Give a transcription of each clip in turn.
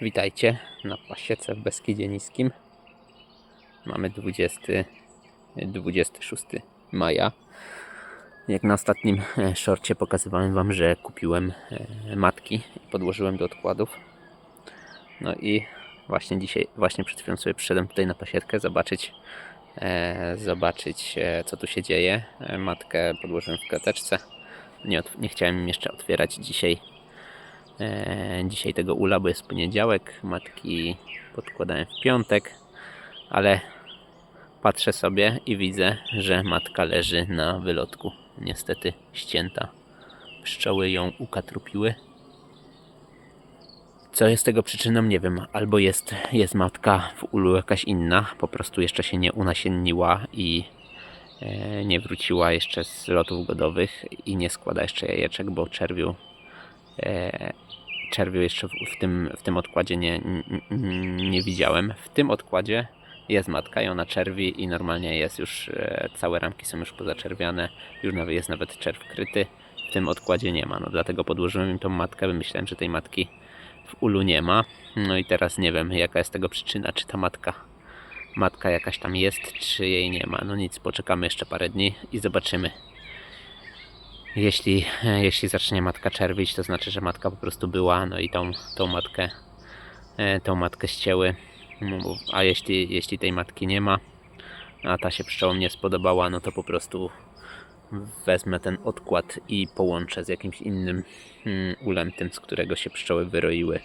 Witajcie na pasiece w Beskidzie Niskim. Mamy 20, 26 maja. Jak na ostatnim e, szorcie pokazywałem Wam, że kupiłem e, matki i podłożyłem do odkładów. No i właśnie dzisiaj, właśnie przed chwilą sobie przyszedłem tutaj na pasietkę zobaczyć, e, zobaczyć e, co tu się dzieje. Matkę podłożyłem w klateczce. Nie, nie chciałem jeszcze otwierać dzisiaj dzisiaj tego ula, bo jest poniedziałek. Matki podkładałem w piątek, ale patrzę sobie i widzę, że matka leży na wylotku. Niestety ścięta. Pszczoły ją ukatrupiły. Co jest tego przyczyną, nie wiem. Albo jest, jest matka w ulu jakaś inna, po prostu jeszcze się nie unasienniła i e, nie wróciła jeszcze z lotów godowych i nie składa jeszcze jajeczek, bo czerwiu e, czerwiu jeszcze w, w, tym, w tym odkładzie nie, nie, nie widziałem. W tym odkładzie jest matka i ona czerwi i normalnie jest już, e, całe ramki są już pozaczerwiane, już nawet jest nawet czerw kryty. W tym odkładzie nie ma, no dlatego podłożyłem im tą matkę, bo myślałem, że tej matki w ulu nie ma. No i teraz nie wiem, jaka jest tego przyczyna, czy ta matka matka jakaś tam jest, czy jej nie ma. No nic, poczekamy jeszcze parę dni i zobaczymy. Jeśli, jeśli zacznie matka czerwić, to znaczy, że matka po prostu była, no i tą, tą matkę e, tą matkę ścięły. No, A jeśli, jeśli tej matki nie ma, a ta się pszczołom nie spodobała, no to po prostu wezmę ten odkład i połączę z jakimś innym mm, ulem, tym z którego się pszczoły wyroiły.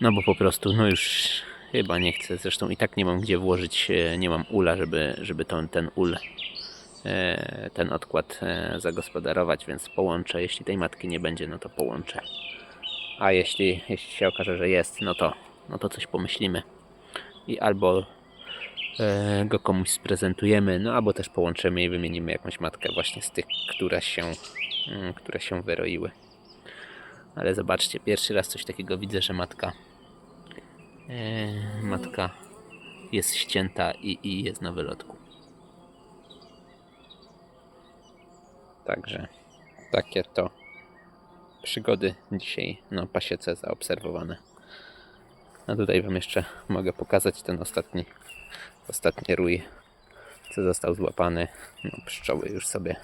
No bo po prostu, no już chyba nie chcę, zresztą i tak nie mam gdzie włożyć, e, nie mam ula, żeby, żeby ten, ten ul e, ten odkład e, zagospodarować, więc połączę. Jeśli tej matki nie będzie, no to połączę. A jeśli, jeśli się okaże, że jest, no to, no to coś pomyślimy. I albo e, go komuś sprezentujemy, no albo też połączymy i wymienimy jakąś matkę właśnie z tych, które się, mm, które się wyroiły. Ale zobaczcie, pierwszy raz coś takiego widzę, że matka e, matka jest ścięta i, i jest na wylotku. Także takie to przygody dzisiaj na pasiece zaobserwowane. A tutaj Wam jeszcze mogę pokazać ten ostatni, ostatni rój, co został złapany. No, pszczoły już sobie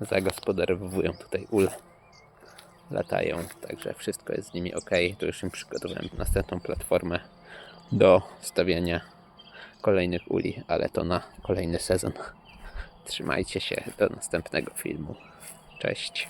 zagospodarowują tutaj ul. Latają, także wszystko jest z nimi ok. To już im przygotowałem następną platformę do stawiania kolejnych uli, ale to na kolejny sezon. Trzymajcie się do następnego filmu. Cześć.